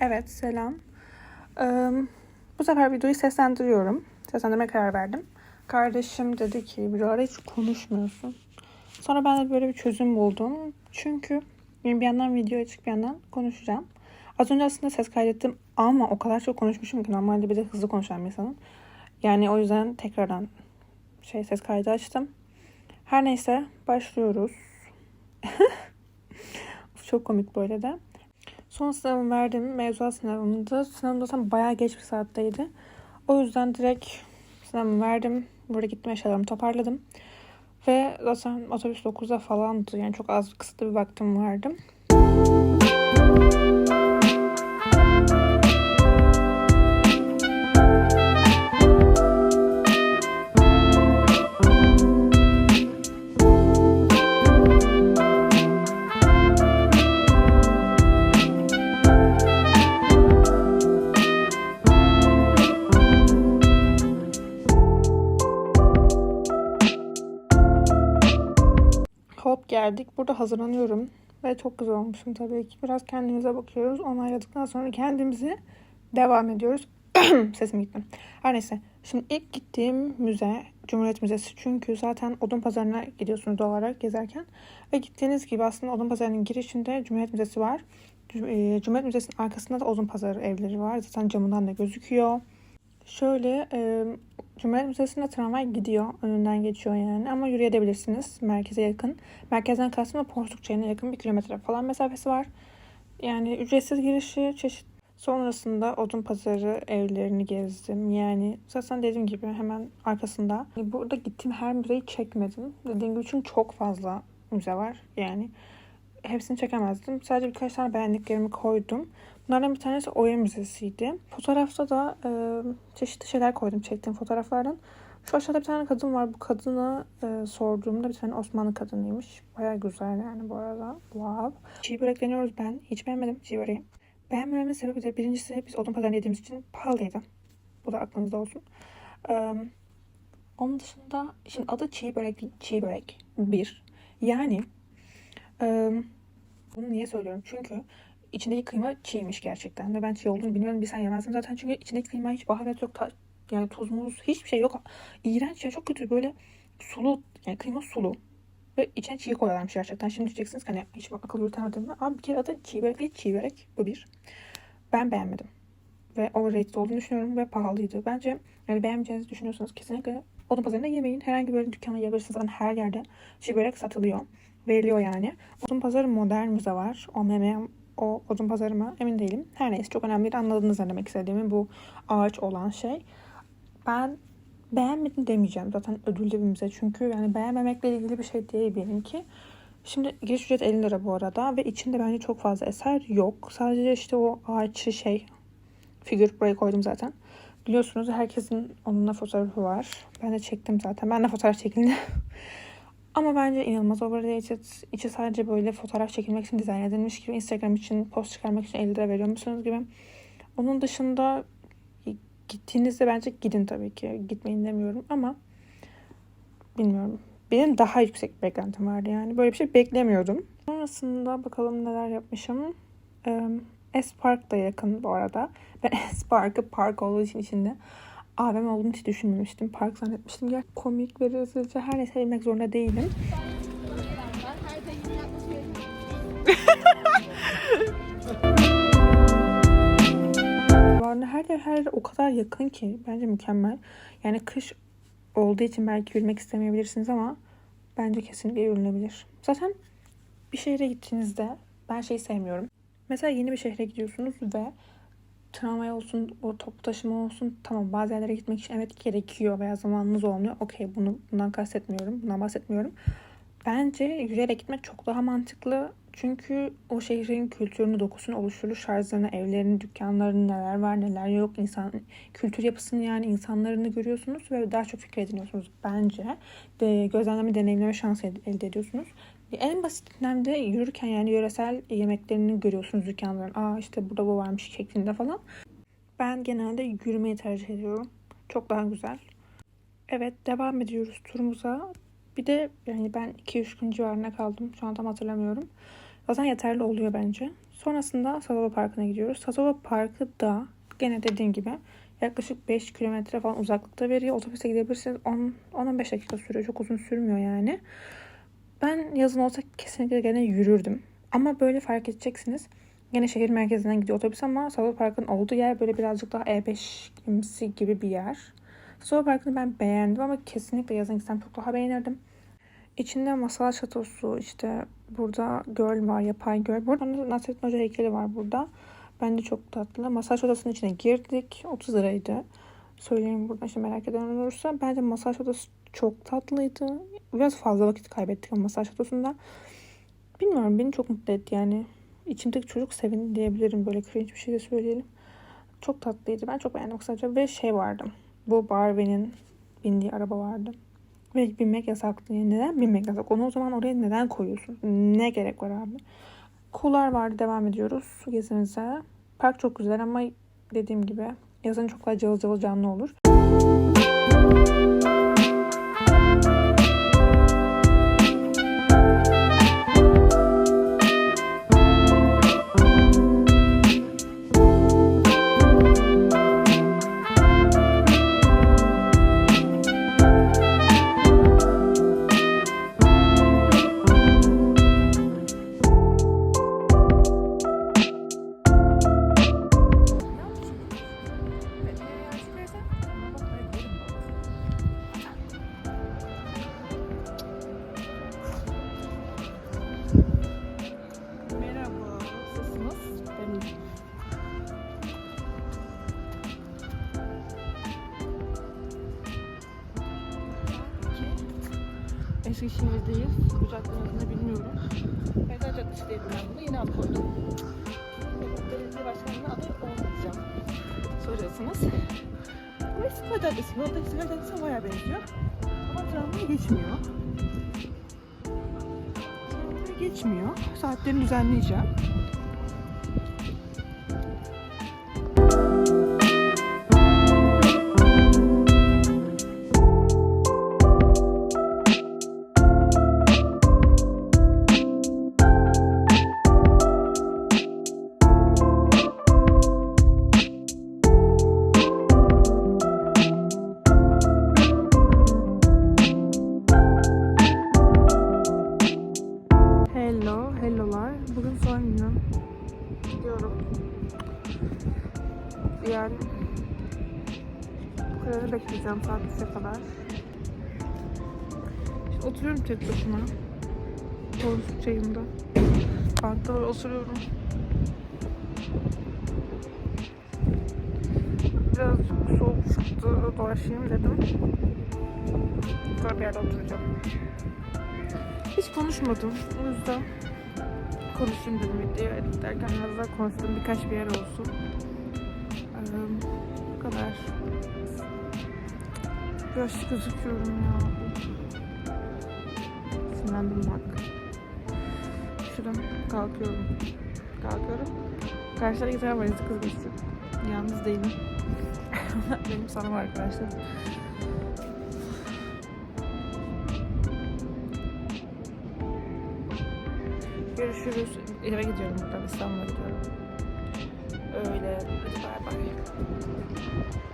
Evet, selam. Ee, bu sefer videoyu seslendiriyorum. Seslendirmeye karar verdim. Kardeşim dedi ki bir ara hiç konuşmuyorsun. Sonra ben de böyle bir çözüm buldum. Çünkü bir yandan video açık bir yandan konuşacağım. Az önce aslında ses kaydettim ama o kadar çok konuşmuşum ki normalde bir de hızlı konuşan bir insanım. Yani o yüzden tekrardan şey ses kaydı açtım. Her neyse başlıyoruz. çok komik böyle de. Son sınavımı verdim. Mevzuat sınavımdı. Sınavım zaten bayağı geç bir saatteydi. O yüzden direkt sınavımı verdim. Burada gittim eşyalarımı toparladım. Ve zaten otobüs 9'da falandı. Yani çok az kısıtlı bir vaktim vardı. Geldik. Burada hazırlanıyorum. Ve çok güzel olmuşum tabii ki. Biraz kendimize bakıyoruz. Onayladıktan sonra kendimizi devam ediyoruz. Sesim gitti. Her neyse. Şimdi ilk gittiğim müze Cumhuriyet Müzesi. Çünkü zaten Odun Pazarı'na gidiyorsunuz doğal olarak gezerken. Ve gittiğiniz gibi aslında Odun Pazarı'nın girişinde Cumhuriyet Müzesi var. E, Cumhuriyet Müzesi'nin arkasında da Odun Pazarı evleri var. Zaten camından da gözüküyor. Şöyle Cumhuriyet Müzesi'ne tramvay gidiyor. Önünden geçiyor yani. Ama yürüyebilirsiniz. Merkeze yakın. Merkezden kastım da Porsuk Çayı'na yakın bir kilometre falan mesafesi var. Yani ücretsiz girişi çeşit. Sonrasında Odun Pazarı evlerini gezdim. Yani zaten dediğim gibi hemen arkasında. Burada gittiğim her müzeyi çekmedim. Dediğim gibi çünkü çok fazla müze var. Yani hepsini çekemezdim. Sadece birkaç tane beğendiklerimi koydum. Bunlardan bir tanesi Oya Müzesi'ydi. Fotoğrafta da e, çeşitli şeyler koydum çektiğim fotoğraflardan. Şu aşağıda bir tane kadın var. Bu kadına e, sorduğumda bir tane Osmanlı kadınıymış. Baya güzel yani bu arada. Wow. Çiğ börek deniyoruz ben. Hiç beğenmedim çiğ böreği. Beğenmememin sebebi de birincisi biz odun pazarını yediğimiz için pahalıydı. Bu da aklınızda olsun. E, onun dışında şimdi adı çiğ börek. Çiğ börek. Bir. Yani e, bunu niye söylüyorum? Çünkü içindeki kıyma çiğmiş gerçekten. Ve ben çiğ olduğunu bilmiyorum. Bir sen yemezdim zaten. Çünkü içindeki kıyma hiç baharat yok. Ta, yani tuz muz hiçbir şey yok. İğrenç ya çok kötü. Böyle sulu. Yani kıyma sulu. Ve içine çiğ koyuyorlarmış gerçekten. Şimdi diyeceksiniz ki hani hiç bak akıl yürütemedim mi? Abi bir kere adı çiğ börek değil çiğ börek. Bu bir. Ben beğenmedim. Ve overrated olduğunu düşünüyorum ve pahalıydı. Bence yani beğenmeyeceğinizi düşünüyorsanız kesinlikle odun pazarında yemeyin. Herhangi bir dükkana yiyebilirsiniz. Zaten her yerde çiğ börek satılıyor. Veriliyor yani. Odun pazarı modern müze var. OMM o odun pazarı mı emin değilim. Her neyse çok önemli değil. Anladınız ne demek istediğimi. Bu ağaç olan şey. Ben beğenmedim demeyeceğim. Zaten ödüllü bir müze. Çünkü yani beğenmemekle ilgili bir şey değil benimki. Şimdi giriş ücret 50 lira bu arada. Ve içinde bence çok fazla eser yok. Sadece işte o ağaçlı şey figür buraya koydum zaten. Biliyorsunuz herkesin onunla fotoğrafı var. Ben de çektim zaten. Ben de fotoğraf çekildi. Ama bence inanılmaz overrated. İçi sadece böyle fotoğraf çekilmek için dizayn edilmiş gibi. Instagram için post çıkarmak için 50 lira veriyormuşsunuz gibi. Onun dışında gittiğinizde bence gidin tabii ki. Gitmeyin demiyorum ama bilmiyorum. Benim daha yüksek bir beklentim vardı yani. Böyle bir şey beklemiyordum. Sonrasında bakalım neler yapmışım. Ee, S-Park da yakın bu arada. Ben S-Park'ı park olduğu için içinde AVM olduğunu hiç düşünmemiştim. Park zannetmiştim. Ya komik ve rezilce her neyse bilmek zorunda değilim. Arada her yer her yer o kadar yakın ki bence mükemmel. Yani kış olduğu için belki yürümek istemeyebilirsiniz ama bence kesinlikle yürünebilir. Zaten bir şehre gittiğinizde ben şeyi sevmiyorum. Mesela yeni bir şehre gidiyorsunuz ve tramvay olsun, o toplu taşıma olsun tamam bazı yerlere gitmek için evet gerekiyor veya zamanınız olmuyor. Okey bunu bundan kastetmiyorum. Bundan bahsetmiyorum. Bence yürüyerek gitmek çok daha mantıklı. Çünkü o şehrin kültürünü, dokusunu, oluşturuluş tarzlarını, evlerini, dükkanlarını neler var neler yok, insan kültür yapısını yani insanlarını görüyorsunuz ve daha çok fikir ediniyorsunuz bence. De, gözlemleme, deneyimleme şansı elde ediyorsunuz. En basitinden de yürürken yani yöresel yemeklerini görüyorsunuz dükkanların. Aa işte burada bu varmış şeklinde falan. Ben genelde yürümeyi tercih ediyorum. Çok daha güzel. Evet devam ediyoruz turumuza. Bir de yani ben 2-3 gün civarında kaldım. Şu an tam hatırlamıyorum. Zaten yeterli oluyor bence. Sonrasında Sasova Parkı'na gidiyoruz. Sasova Parkı da gene dediğim gibi yaklaşık 5 kilometre falan uzaklıkta veriyor. Otobüse gidebilirsiniz. 10 10-15 dakika sürüyor. Çok uzun sürmüyor yani. Ben yazın olsa kesinlikle gene yürürdüm. Ama böyle fark edeceksiniz. Gene şehir merkezinden gidiyor otobüs ama Sasova Parkı'nın olduğu yer böyle birazcık daha E5 gibisi gibi bir yer. Sasova Parkı'nı ben beğendim ama kesinlikle yazın gitsem çok daha beğenirdim. İçinde masal şatosu işte burada göl var yapay göl. Burada Nasrettin Hoca heykeli var burada. Bence çok tatlı. Masaj odasının içine girdik. 30 liraydı. Söyleyeyim buradan işte merak eden olursa. Bence masaj odası çok tatlıydı. Biraz fazla vakit kaybettik ama masaj odasında. Bilmiyorum beni çok mutlu etti yani. İçimdeki çocuk sevindi diyebilirim. Böyle cringe bir şey de söyleyelim. Çok tatlıydı. Ben çok beğendim kısaca. Ve şey vardı. Bu Barbie'nin bindiği araba vardı. Ve binmek yasaktı. Yani neden binmek yasak? Onu o zaman oraya neden koyuyorsun? Ne gerek var abi? Kular vardı. Devam ediyoruz gezimize. Park çok güzel ama dediğim gibi yazın çok daha cıvıl cıvıl canlı olur. Eskişehir'deyiz. Kucakların adını bilmiyorum. Mezar Caddesi dedim ben bunu. Yine ad koydum. Belediye başkanının adı olmayacağım. Soruyorsunuz. Bu İstiklal Caddesi. Yolda İstiklal Caddesi'ne bayağı benziyor. Ama tramvay geçmiyor. Tramvay geçmiyor. Saatlerini düzenleyeceğim. Bu kadarı bekleyeceğim saat 3'e kadar. Şimdi oturuyorum tek başıma. Koltuk çayımda. Parkta böyle oturuyorum. Birazcık soğuk çıktı. Dolaşayım dedim. Sonra bir yerde oturacağım. Hiç konuşmadım. O yüzden konuşayım dedim videoyu editlerken biraz daha konuştum. Birkaç bir yer olsun. Biraz gözüküyorum ya. Sinirlendim bak. Şuradan kalkıyorum. Kalkıyorum. Karşıda gitar var. Kız geçiyor. Yalnız değilim. Benim sanım arkadaşlar. Görüşürüz. Eve gidiyorum buradan. İstanbul'a gidiyorum. Öyle. Hadi bay bay.